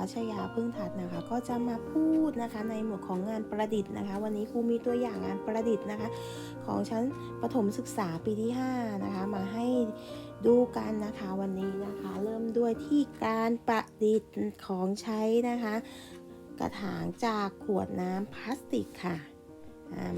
รัชยาพึ่งทัดนะคะ ก็จะมาพูดนะคะในหมวดของงานประดิษฐ์นะคะ วันนี้ครูมีตัวอย่างงานประดิษฐ์นะคะ ของชั้นประถมศึกษาปีที่5นะคะมาให้ดูกันนะคะวันนี้นะคะ เริ่มด้วยที่การประดิษฐ์ของใช้นะคะ กระถางจากขวดน้ำพลาสติกค่ะ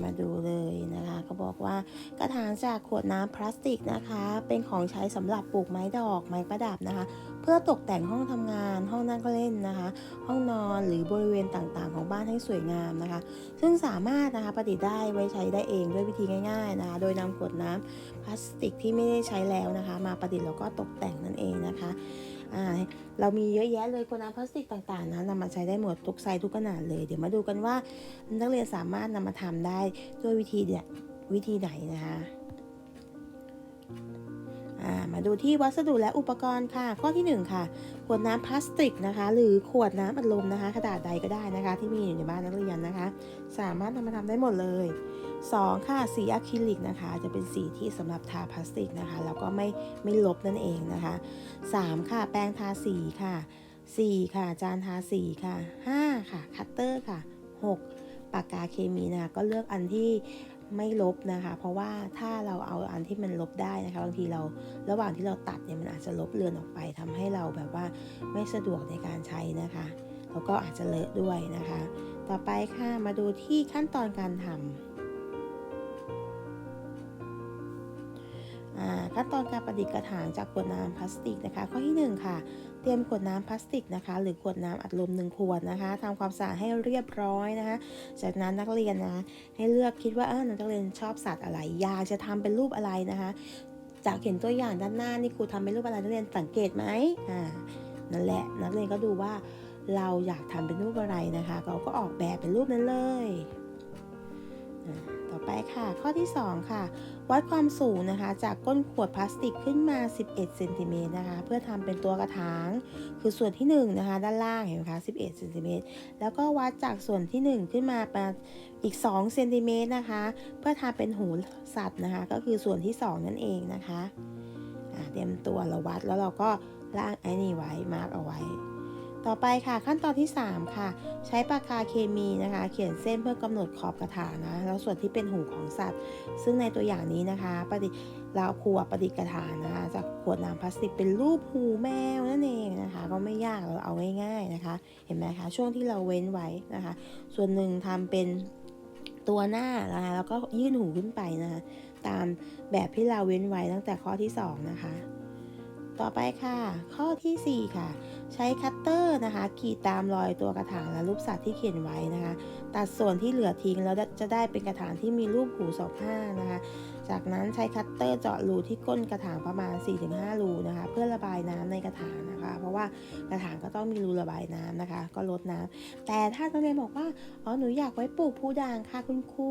มาดูเลยนะคะเขาบอกว่ากระถางจากขวดน้ำพลาสติกนะคะ เป็นของใช้สำหรับปลูกไม้ดอกไม้ประดับนะคะ เพื่อตกแต่งห้องทำงาน ห้องนั่งเล่นนะคะ ห้องนอนหรือบริเวณต่างๆ ของบ้านให้สวยงามนะคะ ซึ่งสามารถนะคะประดิษฐ์ได้ไว้ใช้ได้เองด้วยวิธีง่าย ๆนะคะ โดยนำขวดน้ำพลาสติกที่ไม่ได้ใช้แล้วนะคะ มาประดิษฐ์แล้วก็ตกแต่งนั่นเองนะคะ เรามีเยอะแยะเลยกวน้ำพลาสติกต่างๆนะนำมาใช้ได้หมดทุกไซส์ทุกขนาดเลย เดี๋ยวมาดูกันว่านักเรียนสามารถนำมาทำได้ด้วยวิธีเนี่ยวิธีไหนนะคะ มาดูที่วัสดุและอุปกรณ์ค่ะ ข้อที่ 1 ค่ะ ขวดน้ำพลาสติกนะคะ หรือขวดน้ำอัดลมนะคะขนาดใดก็ได้นะคะ ที่มีอยู่ในบ้านนักเรียนนะคะ สามารถนำมาทำได้หมดเลย 2 ค่ะ สีอะคริลิกนะคะ จะเป็นสีที่สำหรับทาพลาสติกนะคะ แล้วก็ไม่ไม่ลบนั่นเองนะคะ 3 ค่ะ แปรงทาสีค่ะ 4 ค่ะ จานทาสีค่ะ 5 ค่ะ คัตเตอร์ค่ะ 6 ปากกาเคมีนะคะก็เลือกอันที่ ไม่ลบนะคะ เพราะว่าถ้าเราเอาอันที่มันลบได้นะคะ บางทีเราระหว่างที่เราตัดเนี่ยมันอาจจะลบเลือนออกไปทำให้เราแบบว่าไม่สะดวกในการใช้นะคะ แล้วก็อาจจะเลอะด้วยนะคะ ต่อไปค่ะมาดูที่ขั้นตอนการทำอ่า ขั้นตอนการประดิษฐ์กระถางจากขวดน้ำพลาสติกนะคะ ข้อที่หนึ่งค่ะ เตรียมขวดน้ำพลาสติกนะคะ หรือขวดน้ำอัดลมหนึ่งขวดนะคะทำความสะอาดให้เรียบร้อยนะคะ จากนั้นนักเรียนนะให้เลือกคิดว่าเออนักเรียนชอบสัตว์อะไรอยากจะทำเป็นรูปอะไรนะคะ จากเห็นตัวอย่างด้านหน้านี่ครูทำเป็นรูปอะไรนักเรียนสังเกตไหมอ่านั่นแหละนักเรียนก็ดูว่าเราอยากทำเป็นรูปอะไรนะคะ เราก็ออกแบบเป็นรูปนั้นเลย ต่อไปค่ะ ข้อที่ 2 ค่ะ วัดความสูงนะคะ จากก้นขวดพลาสติกขึ้นมา 11เซนติเมตรนะคะ เพื่อทำเป็นตัวกระถาง คือส่วนที่1นะคะ ด้านล่างเห็นไหมคะ 11เซนติเมตรแล้วก็วัดจากส่วนที่ 1 ขึ้นมาประมาณอีก2เซนติเมตรนะคะ เพื่อทำเป็นหูสัตว์นะคะ ก็คือส่วนที่ 2 นั่นเองนะคะเตรียมตัวเราวัดแล้วเราก็ล่างไอ้นี่ไว้มาร์กเอาไว้ ต่อไปค่ะขั้นตอนที่ 3 ค่ะ ใช้ปากกาเคมีนะคะ เขียนเส้นเพื่อกำหนดขอบกระถางนะแล้วส่วนที่เป็นหูของสัตว์ ซึ่งในตัวอย่างนี้นะคะประดิษฐ์เราครูอะประดิษฐ์กระถางนะคะจากขวดน้ำพลาสติกเป็นรูปหูแมวนั่นเองนะคะ ก็ไม่ยากเราเอาง่ายๆนะคะ เห็นไหมคะช่วงที่เราเว้นไว้นะคะ ส่วนหนึ่งทำเป็นตัวหน้านะคะแล้วก็ยื่นหูขึ้นไปนะคะตามแบบที่เราเว้นไว้ตั้งแต่ข้อที่ 2 นะคะ ต่อไปค่ะ ข้อทีสี่4 ค่ะ ใช้คัตเตอร์นะคะขีดตามรอยตัวกระถางและรูปสัตว์ที่เขียนไว้นะคะ ตัดส่วนที่เหลือทิ้งแล้วจะได้เป็นกระถางที่มีรูปหูสองข้างนะคะ จากนั้นใช้คัตเตอร์เจาะรูที่ก้นกระถางประมาณ 4-5 รูนะคะ เพื่อระบายน้ำในกระถางนะคะ เพราะว่ากระถางก็ต้องมีรูระบายน้ำนะคะ ก็ลดน้ำแต่ถ้านักเรียนบอกว่าอ๋อหนูอยากไว้ปลูกพูด่างค่ะคุณครู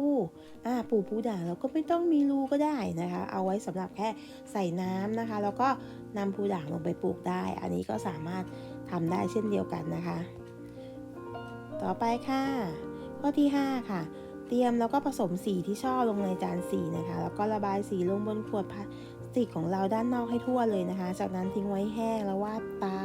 อ่าปลูกพูด่างเราก็ไม่ต้องมีรูก็ได้นะคะ เอาไว้สำหรับแค่ใส่น้ำนะคะ แล้วก็นำพูด่างลงไปปลูกได้ อันนี้ก็สามารถ ทำได้เช่นเดียวกันนะคะ ต่อไปค่ะ ข้อที่ 5 ค่ะ เตรียมแล้วก็ผสมสีที่ชอบลงในจานสีนะคะ แล้วก็ระบายสีลงบนขวดพลาสติกของเราด้านนอกให้ทั่วเลยนะคะ จากนั้นทิ้งไว้แห้งแล้ววาดตา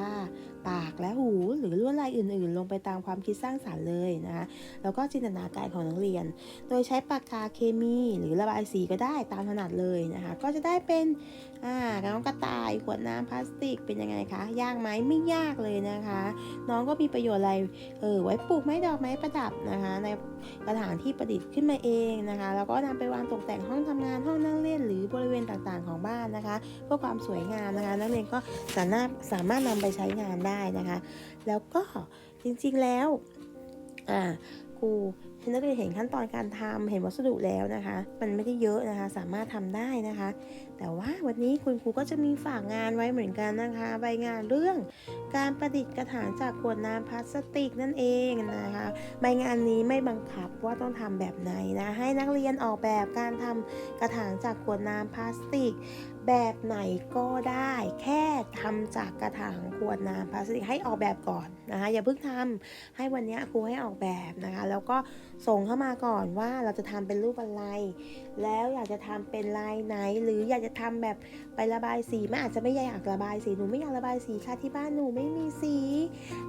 ปากและหูหรือลวดลายอื่นๆ ลงไปตามความคิดสร้างสรรค์เลยนะคะ แล้วก็จินตนาการของนักเรียน โดยใช้ปากกาเคมี หรือระบายสีก็ได้ตามถนัดเลยนะคะ ก็จะได้เป็นอ่าน้องกระต่ายขวดน้ำพลาสติกเป็นยังไงคะยากไหมไม่ยากเลยนะคะ น้องก็มีประโยชน์อะไรเออไว้ปลูกไม้ดอกไม้ประดับนะคะ ในกระถางที่ประดิษฐ์ขึ้นมาเองนะคะ แล้วก็นำไปวางตกแต่งห้องทำงานห้องนั่งเล่น หรือบริเวณต่างๆของบ้านนะคะเพื่อความสวยงามนะคะ นักเรียนก็สามารถสามารถนำไปใช้งานได้นะคะ แล้วก็จริงๆแล้วอ่าครู ให้นักเรียนเห็นขั้นตอนการทำเห็นวัสดุแล้วนะคะ มันไม่ได้เยอะนะคะ สามารถทำได้นะคะ แต่ว่าวันนี้คุณครูก็จะมีฝากงานไว้เหมือนกันนะคะ ใบงานเรื่อง การประดิษฐ์กระถางจากขวดน้ำพลาสติกนั่นเองนะคะ ใบงานนี้ไม่บังคับว่าต้องทำแบบไหนนะ ให้นักเรียนออกแบบการทำกระถางจากขวดน้ำพลาสติก แบบไหนก็ได้ แค่ทำจากกระถางขวดน้ำพลาสติกให้ออกแบบก่อนนะคะอย่าเพิ่งทำให้วันนี้ครูให้ออกแบบนะคะ แล้วก็ส่งเข้ามาก่อนว่าเราจะทำเป็นรูปอะไร แล้วอยากจะทำเป็นลายไหน หรืออยากจะทำแบบไประบายสีไม่อาจจะไม่อยากระบายสีหนูไม่อยากระบายสีค่ะที่บ้านหนูไม่มีสี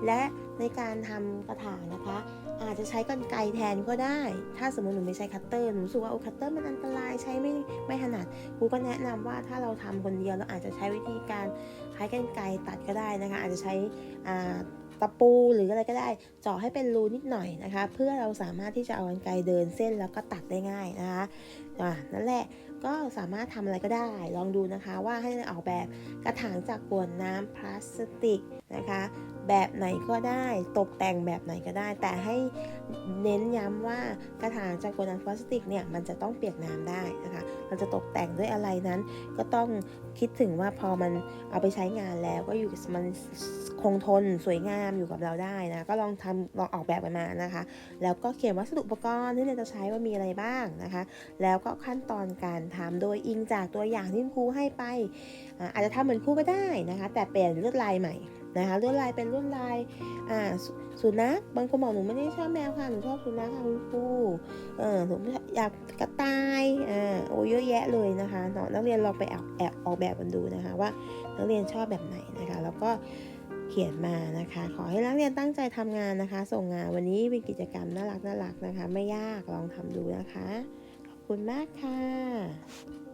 และในการทำกระถางนะคะ อาจจะใช้กรรไกรแทนก็ได้ ถ้าสมมติหนูไม่ใช้คัตเตอร์หนูรู้สึกว่าโอ้คัตเตอร์มันอันตรายใช้ไม่ไม่ถนัดครูก็แนะนำว่าถ้าเราราทำคนเดียวเราอาจจะใช้วิธีการใช้กรรไกรตัดก็ได้นะคะ อาจจะใช้ตะปูหรืออะไรก็ได้เจาะให้เป็นรูนิดหน่อยนะคะ เพื่อเราสามารถที่จะเอากรรไกรเดินเส้นแล้วก็ตัดได้ง่ายนะคะนั่นแหละก็สามารถทำอะไรก็ได้ ลองดูนะคะว่าให้ออกแบบกระถางจากกวนน้ำพลาสติกนะคะ แบบไหนก็ได้ตกแต่งแบบไหนก็ได้ แต่ให้เน้นย้ำว่ากระถางจากขวดน้ำพลาสติกเนี่ยมันจะต้องเปียกน้ำได้นะคะเราจะตกแต่งด้วยอะไรนั้น ก็ต้องคิดถึงว่าพอมันเอาไปใช้งานแล้วก็อยู่มันคงทนสวยงามอยู่กับเราได้นะก็ลองทำลองออกแบบกันมานะคะ แล้วก็เขียนวัสดุอุปกรณ์ที่เราจะใช้ว่ามีอะไรบ้างนะคะ แล้วก็ขั้นตอนการทำโดยอิงจากตัวอย่างที่ครูให้ไปอาอาจจะทำเหมือนครูก็ได้นะคะ แต่เปลี่ยนลวดลายใหม่ นะคะลวดลายเป็นลวดลายอ่าสุนัขบางคนบอกหนูไม่ได้ชอบแมวค่ะหนูชอบสุนัขค่ะคุณครูเออหนูไม่อยากกระต่ายอ่าโอ้เยอะแยะเลยนะคะเนาะนักเรียนลองไปแอบแอบออกแบบกันดูนะคะว่านักเรียนชอบแบบไหนนะคะ แล้วก็เขียนมานะคะ ขอให้นักเรียนตั้งใจทำงานนะคะ ส่งงานวันนี้เป็นกิจกรรมน่ารักน่ารักนะคะ ไม่ยากลองทำดูนะคะ ขอบคุณมากค่ะ